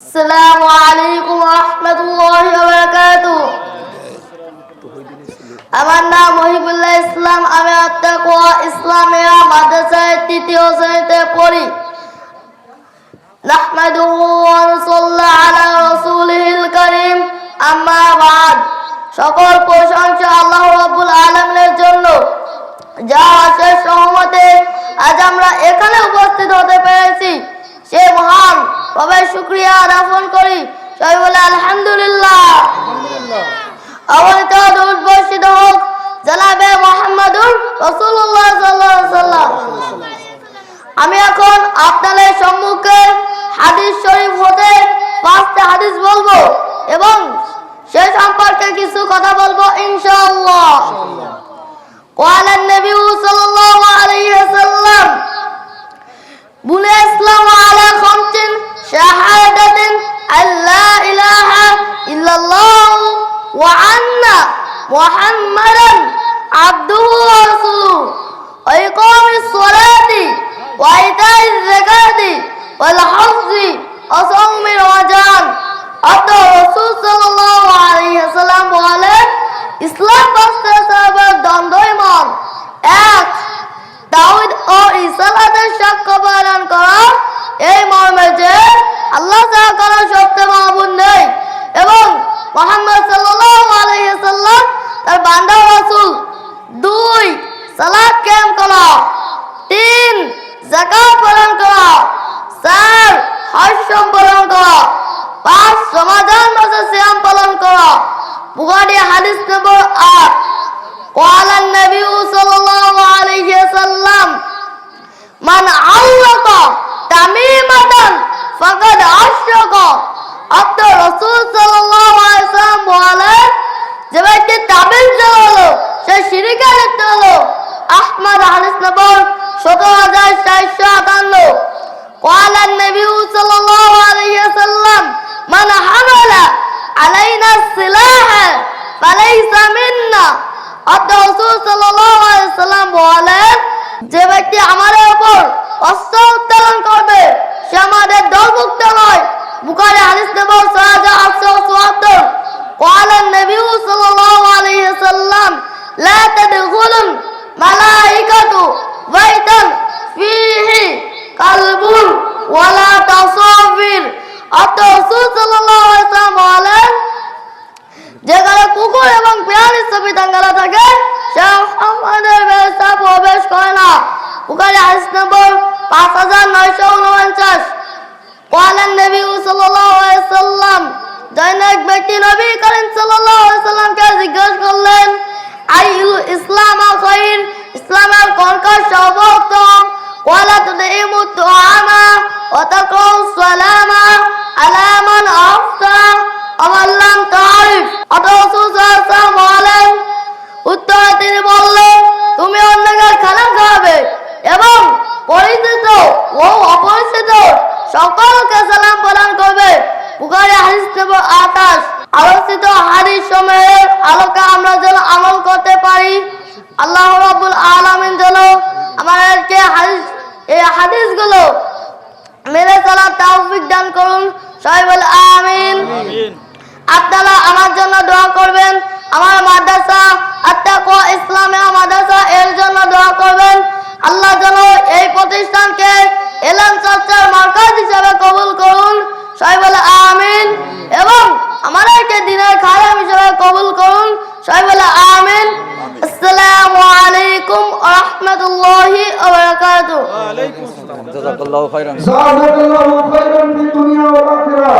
السلام عليكم ورحمة الله وبركاته আমার নাম মহিবুল্লাহ ইসলাম আমি আত্মাকুয়া ইসলামিয়া মাদ্রাসায় তৃতীয় শ্রেণীতে পড়ি نحمده ونصلي على رسوله الكريم أما بعد সকল প্রশংসা আল্লাহ রাব্বুল আলামিনের জন্য যা আশের সহমতে আজ আমরা এখানে উপস্থিত হতে পেরেছি সে মহান সবাই শুক্রিয়া জ্ঞাপন করি সবাই বলে আলহামদুলিল্লাহ অবনীত দরুদ বর্ষিত হোক জানাবে মোহাম্মদুর রসুল্লাহ সাল্লাহ সাল্লাম আমি এখন আপনাদের সম্মুখে হাদিস শরীফ হতে পাঁচটা হাদিস বলবো এবং সে সম্পর্কে কিছু কথা বলবো ইনশাআল্লাহ قال النبي صلى الله عليه وسلم মুহাম্মাদান আবদুহু ওয়া রাসূলুহু। সালাতি ওয়া যাকাতি, ওয়াল হজ্জি ওয়া সাওমি রমাদান রাসূল সাল্লাল্লাহু আলাইহি ওয়াসাল্লাম বলেন, ইসলাম পাঁচটা সাহাবার দ্বন্দ্বয়মান এক, দাউদ ও ইসালাতের সাক্ষ্য করা, এই মর্মে যে আল্লাহ তাআলা হজ সম্পাদন করা পাঁচ সমাধান মাসে সিয়াম পালন করা বুখারী হাদিস নম্বর আট قال النبي صلى الله عليه وسلم من علق تميمة فقد أشرك অর্থ রসুল সাল্লাল্লাহু আলাইহি ওয়াসাল্লাম বলেন যে ব্যক্তি তাবিল জ্বালালো সে শিরিকে লিপ্ত হলো আহমদ হাদিস নম্বর সতেরো হাজার চারশো আটান্ন قال النبي صلى الله عليه وسلم من حمل علينا السلاح فليس منا অর্থ রসুল সাল্লাল্লাহু আলাইহি সাল্লাম বলেন বুখারি হাদিস নম্বর পাঁচ হাজার নয়শো উনপঞ্চাশ। কলেন নবী সাল্লাম জৈনক ব্যক্তি নবী করেন সাল্লামকে জিজ্ঞেস করলেন আইউ ইসলাম আল খৈর? ইসলাম সর্বোত্তম। কলা আনা অতক্রম সকলকে সালাম প্রদান করবে বুখারী হাদিস নম্বর আঠাশ। আলোচিত হাদিস সময়ের আলোকে আমরা যেন আমল করতে পারি। আল্লাহ রাব্বুল আলামিন যেন আমাদেরকে হাদিস এই হাদিসগুলো মেরে চলার তৌফিক দান করুন। সবাই বলে আমিন। আপনারা আমার জন্য দোয়া করবেন। আমার মাদ্রাসা আত্মাকুয়া وبركاته. وعليكم السلام. جزاك الله خيرا. جزاك الله خيرا في الدنيا والآخرة.